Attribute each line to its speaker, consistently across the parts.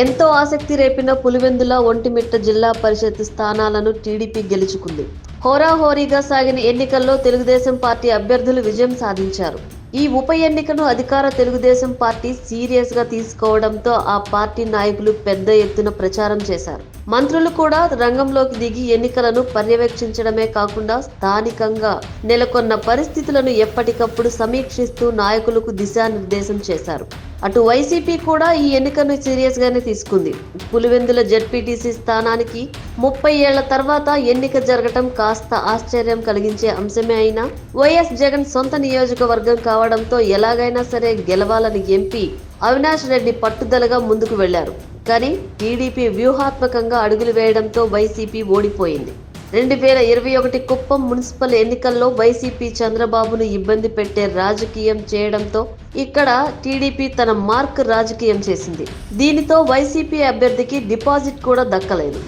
Speaker 1: ఎంతో ఆసక్తి రేపిన పులివెందుల ఒంటిమిట్ట జిల్లా పరిషత్ స్థానాలను టీడీపీ గెలుచుకుంది. హోరాహోరీగా సాగిన ఎన్నికల్లో తెలుగుదేశం పార్టీ అభ్యర్థులు విజయం సాధించారు. ఈ ఉప ఎన్నికను అధికార తెలుగుదేశం పార్టీ సీరియస్గా తీసుకోవడంతో ఆ పార్టీ నాయకులు పెద్ద ఎత్తున ప్రచారం చేశారు. మంత్రులు కూడా రంగంలోకి దిగి ఎన్నికలను పర్యవేక్షించడమే కాకుండా స్థానికంగా నెలకొన్న పరిస్థితులను ఎప్పటికప్పుడు సమీక్షిస్తూ నాయకులకు దిశానిర్దేశం చేశారు. అటు వైసీపీ కూడా ఈ ఎన్నికను సీరియస్ గానే తీసుకుంది. పులివెందుల జడ్పీటీసీ స్థానానికి ముప్పై ఏళ్ళ తర్వాత ఎన్నిక జరగటం కాస్త ఆశ్చర్యం కలిగించే అంశమే అయినా వైఎస్ జగన్ సొంత నియోజకవర్గం కావడంతో ఎలాగైనా సరే గెలవాలని ఎంపీ అవినాష్ రెడ్డి పట్టుదలగా ముందుకు వెళ్ళారు. కానీ టీడీపీ వ్యూహాత్మకంగా అడుగులు వేయడంతో వైసీపీ ఓడిపోయింది. రెండు వేల ఇరవై ఒకటి కుప్పం మున్సిపల్ ఎన్నికల్లో వైసీపీ చంద్రబాబును ఇబ్బంది పెట్టే రాజకీయం చేయడంతో ఇక్కడ టీడీపీ తన మార్క్ రాజకీయం చేసింది. దీనితో వైసీపీ అభ్యర్థికి డిపాజిట్ కూడా దక్కలేదు.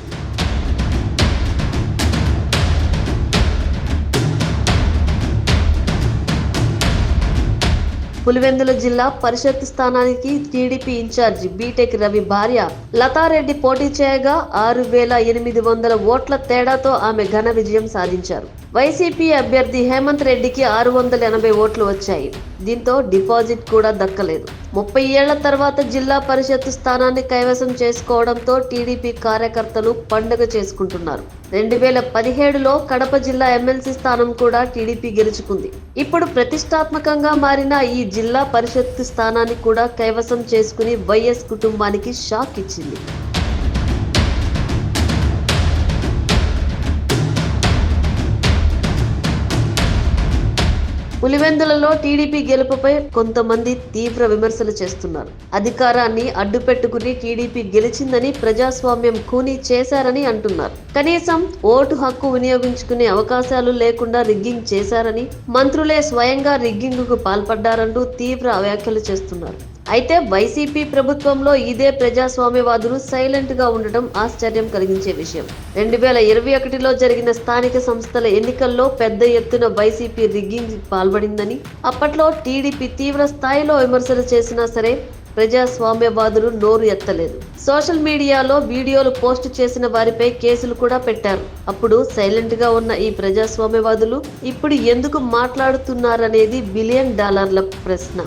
Speaker 1: పులివెందుల జిల్లా పరిషత్ స్థానానికి టీడీపీ ఇన్ఛార్జి బీటెక్ రవి భార్య లతారెడ్డి పోటీ చేయగా ఆరు వేల ఎనిమిది వందల ఓట్ల తేడాతో ఆమె ఘన విజయం సాధించారు. వైసీపీ అభ్యర్థి హేమంత్ రెడ్డికి ఆరు వందల ఎనభై ఓట్లు వచ్చాయి. దీంతో డిపాజిట్ కూడా దక్కలేదు. ముప్పై ఏళ్ళ తర్వాత జిల్లా పరిషత్ స్థానాన్ని కైవసం చేసుకోవడంతో టీడీపీ కార్యకర్తలు పండుగ చేసుకుంటున్నారు. రెండు వేల పదిహేడులో కడప జిల్లా ఎమ్మెల్సీ స్థానం కూడా టీడీపీ గెలుచుకుంది. ఇప్పుడు ప్రతిష్టాత్మకంగా మారిన ఈ జిల్లా పరిషత్ స్థానాన్ని కూడా కైవసం చేసుకుని వైఎస్ కుటుంబానికి షాక్ ఇచ్చింది. పులివెందులలో టీడీపీ గెలుపుపై కొంతమంది తీవ్ర విమర్శలు చేస్తున్నారు. అధికారాన్ని అడ్డుపెట్టుకుని టీడీపీ గెలిచిందని ప్రజాస్వామ్యం కూనీ చేశారని అంటున్నారు. కనీసం ఓటు హక్కు వినియోగించుకునే అవకాశాలు లేకుండా రిగ్గింగ్ చేశారని మంత్రులే స్వయంగా రిగ్గింగ్కు పాల్పడ్డారంటూ తీవ్ర వ్యాఖ్యలు చేస్తున్నారు. అయితే వైసీపీ ప్రభుత్వంలో ఇదే ప్రజాస్వామ్యవాదులు సైలెంట్గా ఉండటం ఆశ్చర్యం కలిగించే విషయం. రెండు వేల ఇరవై ఒకటిలో జరిగిన స్థానిక సంస్థల ఎన్నికల్లో పెద్ద ఎత్తున వైసీపీ రిగ్గింగ్ పాల్పడిందని అప్పట్లో టీడీపీ తీవ్ర స్థాయిలో విమర్శలు చేసినా సరే ప్రజాస్వామ్యవాదులు నోరు ఎత్తలేదు. సోషల్ మీడియాలో వీడియోలు పోస్ట్ చేసిన వారిపై కేసులు కూడా పెట్టారు. అప్పుడు సైలెంట్గా ఉన్న ఈ ప్రజాస్వామ్యవాదులు ఇప్పుడు ఎందుకు మాట్లాడుతున్నారనేది బిలియన్ డాలర్ల ప్రశ్న.